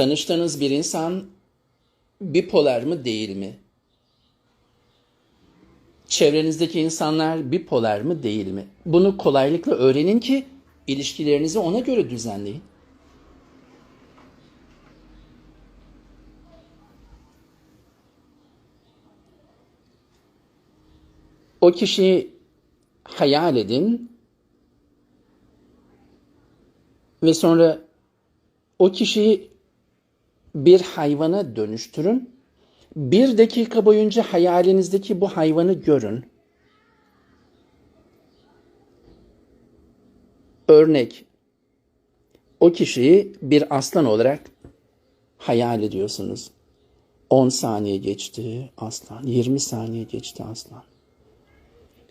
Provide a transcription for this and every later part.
Tanıştığınız bir insan bipolar mı değil mi? Çevrenizdeki insanlar bipolar mı değil mi? Bunu kolaylıkla öğrenin ki ilişkilerinizi ona göre düzenleyin. O kişiyi hayal edin ve sonra o kişiyi bir hayvana dönüştürün. Bir dakika boyunca hayalinizdeki bu hayvanı görün. Örnek, o kişiyi bir aslan olarak hayal ediyorsunuz. 10 saniye geçti aslan, 20 saniye geçti aslan.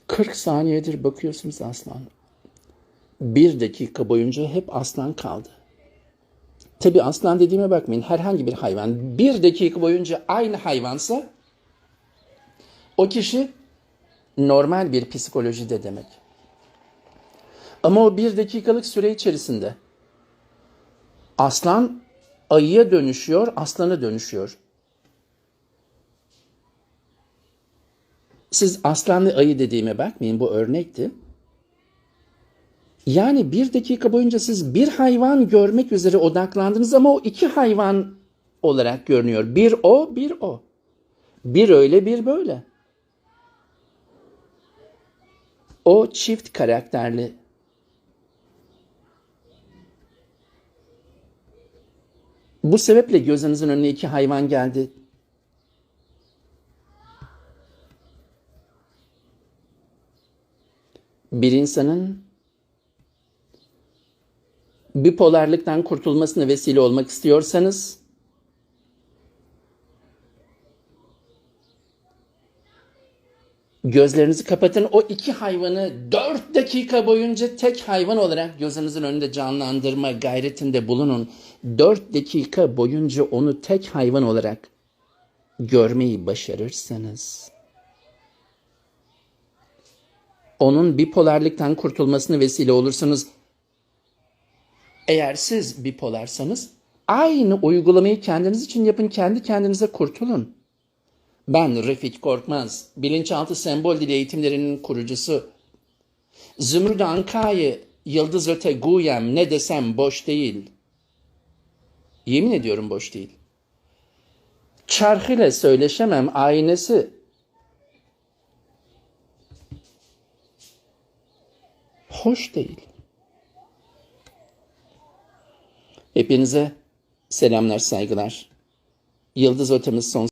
40 saniyedir bakıyorsunuz aslan. Bir dakika boyunca hep aslan kaldı. Tabi aslan dediğime bakmayın herhangi bir hayvan bir dakika boyunca aynı hayvansa o kişi normal bir psikolojide demek. Ama o bir dakikalık süre içerisinde aslan ayıya dönüşüyor, aslana dönüşüyor. Siz aslanlı ayı dediğime bakmayın bu örnekti. Yani bir dakika boyunca siz bir hayvan görmek üzere odaklandınız ama o iki hayvan olarak görünüyor. Bir o, bir o. Bir öyle, bir böyle. O çift karakterli. Bu sebeple gözünüzün önüne iki hayvan geldi. Bir insanın bipolarlıktan kurtulmasına vesile olmak istiyorsanız gözlerinizi kapatın. O iki hayvanı dört dakika boyunca tek hayvan olarak gözünüzün önünde canlandırma gayretinde bulunun. Dört dakika boyunca onu tek hayvan olarak görmeyi başarırsanız onun bipolarlıktan kurtulmasına vesile olursunuz. Eğer siz bipolarsanız aynı uygulamayı kendiniz için yapın, kendi kendinize kurtulun. Ben Refik Korkmaz, bilinçaltı sembol dili eğitimlerinin kurucusu. Zümrüt Anka'yı Yıldız Öte Guyem ne desem boş değil. Yemin ediyorum boş değil. Çarhıyla söyleşemem aynesi. Hoş değil. Hepinize selamlar, saygılar. Yıldız ötemiz son